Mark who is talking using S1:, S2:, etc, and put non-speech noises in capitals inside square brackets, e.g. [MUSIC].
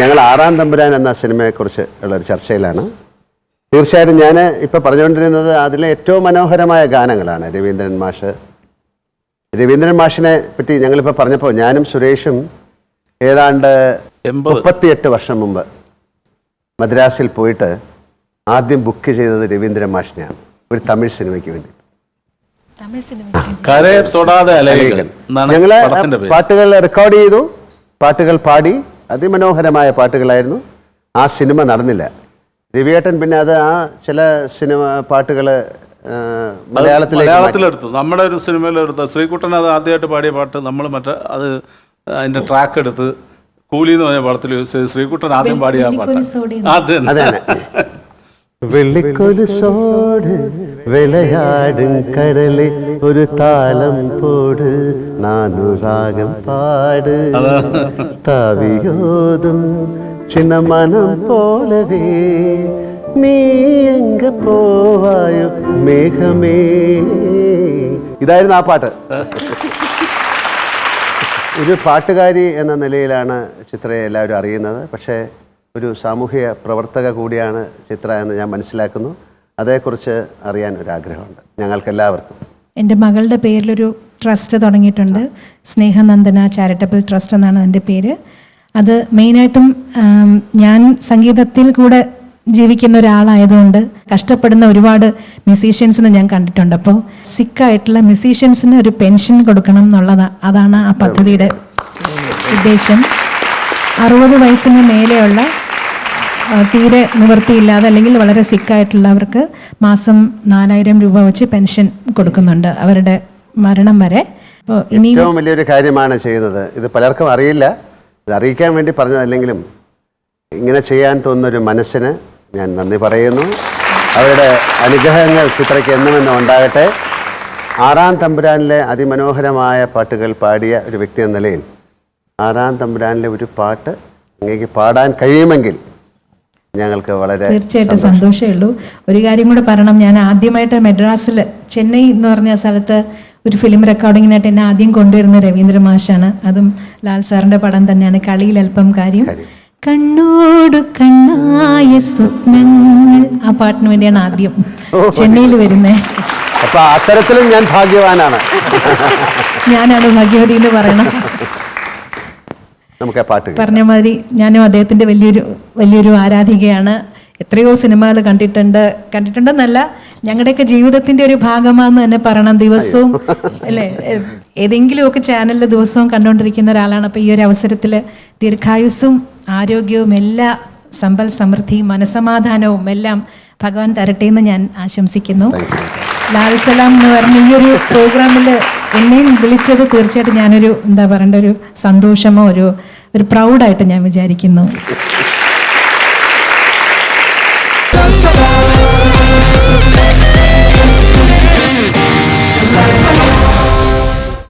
S1: ഞങ്ങൾ ആറാം തമ്പുരാൻ എന്ന സിനിമയെക്കുറിച്ച് ഉള്ളൊരു ചർച്ചയിലാണ്. തീർച്ചയായിട്ടും ഞാൻ ഇപ്പോൾ പറഞ്ഞുകൊണ്ടിരുന്നത് അതിലെ ഏറ്റവും മനോഹരമായ ഗാനങ്ങളാണ് രവീന്ദ്രൻ മാഷ്. രവീന്ദ്രൻ മാഷിനെ പറ്റി ഞങ്ങളിപ്പോൾ പറഞ്ഞപ്പോൾ ഞാനും സുരേഷും ഏതാണ്ട് മുപ്പത്തിയെട്ട് വർഷം മുമ്പ് മദ്രാസിൽ പോയിട്ട് ആദ്യം ബുക്ക് ചെയ്തത് രവീന്ദ്രൻ മാഷിനെയാണ്. ഒരു തമിഴ് സിനിമയ്ക്ക് വേണ്ടി.
S2: ഞങ്ങൾ
S1: പാട്ടുകൾ റെക്കോർഡ് ചെയ്തു. പാട്ടുകൾ പാടി അതിമനോഹരമായ പാട്ടുകളായിരുന്നു. ആ സിനിമ നടന്നില്ല. രവിയേട്ടൻ പിന്നെ അത് ആ ചില സിനിമ പാട്ടുകൾ മലയാളത്തിലേക്ക് മാറ്റി.
S2: മലയാളത്തിലെടുത്തു. നമ്മുടെ ഒരു സിനിമയിലെടുത്ത ശ്രീകുട്ടൻ അത് ആദ്യമായിട്ട് പാടിയ പാട്ട് നമ്മൾ മറ്റേ അത് അതിന്റെ ട്രാക്ക് എടുത്ത് കൂലി എന്ന് പറഞ്ഞ പടത്തിൽ യൂസ് ചെയ്ത് ശ്രീകുട്ടൻ ആദ്യം പാടിയ ആ പാട്ട്. അത് തന്നെ.
S1: അതെ തന്നെ. വെള്ളിക്കൊലുസോട് വിളയാടും കടൽ ഒരു താളം പോട് നാനു രാഗം പാട് താവിയോതും ചിന്ന മനം പോലവേ നീ എങ്ക പോവായോ മേഘമേ. ഇതായിരുന്നു ആ പാട്ട്. ഒരു പാട്ടുകാരി എന്ന നിലയിലാണ് ചിത്രയെ എല്ലാവരും അറിയുന്നത്. പക്ഷേ ഒരു സാമൂഹിക പ്രവർത്തക കൂടിയാണ് ചിത്ര എന്ന് ഞാൻ മനസ്സിലാക്കുന്നു. അതേക്കുറിച്ച് അറിയാൻ ഒരു ആഗ്രഹമുണ്ട് ഞങ്ങൾക്കെല്ലാവർക്കും.
S3: എന്റെ മകളുടെ പേരിലൊരു ട്രസ്റ്റ് തുടങ്ങിയിട്ടുണ്ട്. സ്നേഹനന്ദന ചാരിറ്റബിൾ ട്രസ്റ്റ് എന്നാണ് അതിന്റെ പേര്. അത് മെയിനായിട്ടും ഞാൻ സംഗീതത്തിൽ കൂടെ ജീവിക്കുന്ന ഒരാളായതുകൊണ്ട് കഷ്ടപ്പെടുന്ന ഒരുപാട് മ്യൂസീഷ്യൻസിനെ ഞാൻ കണ്ടിട്ടുണ്ട്. അപ്പോൾ സിക്കായിട്ടുള്ള മ്യൂസീഷ്യൻസിന് ഒരു പെൻഷൻ കൊടുക്കണം എന്നുള്ളതാണ് അതാണ് ആ പദ്ധതിയുടെ ഉദ്ദേശം. അറുപത് വയസ്സിന് മേലെയുള്ള തീരെ നിവൃത്തിയില്ലാതെ അല്ലെങ്കിൽ വളരെ സിക്കായിട്ടുള്ളവർക്ക് മാസം നാലായിരം രൂപ വെച്ച് പെൻഷൻ കൊടുക്കുന്നുണ്ട് അവരുടെ മരണം വരെ. അപ്പോൾ
S1: ഏറ്റവും വലിയൊരു കാര്യമാണ് ചെയ്യുന്നത്. ഇത് പലർക്കും അറിയില്ല. ഇത് അറിയിക്കാൻ വേണ്ടി പറഞ്ഞതല്ലെങ്കിലും ഇങ്ങനെ ചെയ്യാൻ തോന്നുന്ന ഒരു മനസ്സിന് ഞാൻ നന്ദി പറയുന്നു. അവരുടെ അനുഗ്രഹങ്ങൾ ചിത്രയ്ക്ക് എന്നും എന്നും ഉണ്ടാകട്ടെ. ആറാം തമ്പുരാനിലെ അതിമനോഹരമായ പാട്ടുകൾ പാടിയ ഒരു വ്യക്തി എന്ന നിലയിൽ ആറാം തമ്പുരാനിലെ ഒരു പാട്ട് അങ്ങേക്ക് പാടാൻ കഴിയുമെങ്കിൽ ഞങ്ങൾക്ക് വളരെ
S3: തീർച്ചയായിട്ടും സന്തോഷമേ ഉള്ളൂ. ഒരു കാര്യം കൂടെ പറയണം. ഞാൻ ആദ്യമായിട്ട് മെഡ്രാസിൽ ചെന്നൈ എന്ന് പറഞ്ഞ സ്ഥലത്ത് ഒരു ഫിലിം റെക്കോർഡിങ്ങിനായിട്ട് എന്നെ ആദ്യം കൊണ്ടുവരുന്ന രവീന്ദ്ര മാഷാണ്. അതും ലാൽ സാറിന്റെ പടം തന്നെയാണ്. കളിയിൽ അല്പം കാര്യം. കണ്ണോടു കണ്ണായ സ്വപ്നങ്ങൾ. ആ പാട്ടിന് വേണ്ടിയാണ് ആദ്യം ചെന്നൈയിൽ വരുന്നത്
S1: അപ്പൊ അത്തരത്തിലും ഞാൻ ഭാഗ്യവാനാണ്.
S3: ഞാനാണ് ഭാഗ്യവതി എന്ന് പറയണം.
S1: നമുക്ക് ആ പാട്ട്.
S3: പറഞ്ഞ മാതിരി ഞാനും അദ്ദേഹത്തിന്റെ വലിയൊരു വലിയൊരു ആരാധികയാണ്. എത്രയോ സിനിമകൾ കണ്ടിട്ടുണ്ട്. കണ്ടിട്ടുണ്ടെന്നല്ല ഞങ്ങളുടെയൊക്കെ ജീവിതത്തിന്റെ ഒരു ഭാഗമാണെന്ന് തന്നെ പറയണം. ദിവസവും അല്ലേ? ഏതെങ്കിലുമൊക്കെ ചാനലിൽ ദിവസവും കണ്ടുകൊണ്ടിരിക്കുന്ന ഒരാളാണ്. അപ്പോൾ ഈ ഒരു അവസരത്തിൽ ദീർഘായുസ്സും ആരോഗ്യവും എല്ലാ സമ്പൽ സമൃദ്ധിയും മനസമാധാനവും എല്ലാം ഭഗവാൻ തരട്ടെ എന്ന് ഞാൻ ആശംസിക്കുന്നു. ലാൽ സലാം എന്ന് പറഞ്ഞ ഈ ഒരു പ്രോഗ്രാമിൽ എന്നെയും വിളിച്ചത് തീർച്ചയായിട്ടും ഞാനൊരു എന്താ പറയേണ്ട ഒരു സന്തോഷമോ ഒരു ഒരു പ്രൗഡായിട്ട് ഞാൻ വിചാരിക്കുന്നു. [LAUGHS]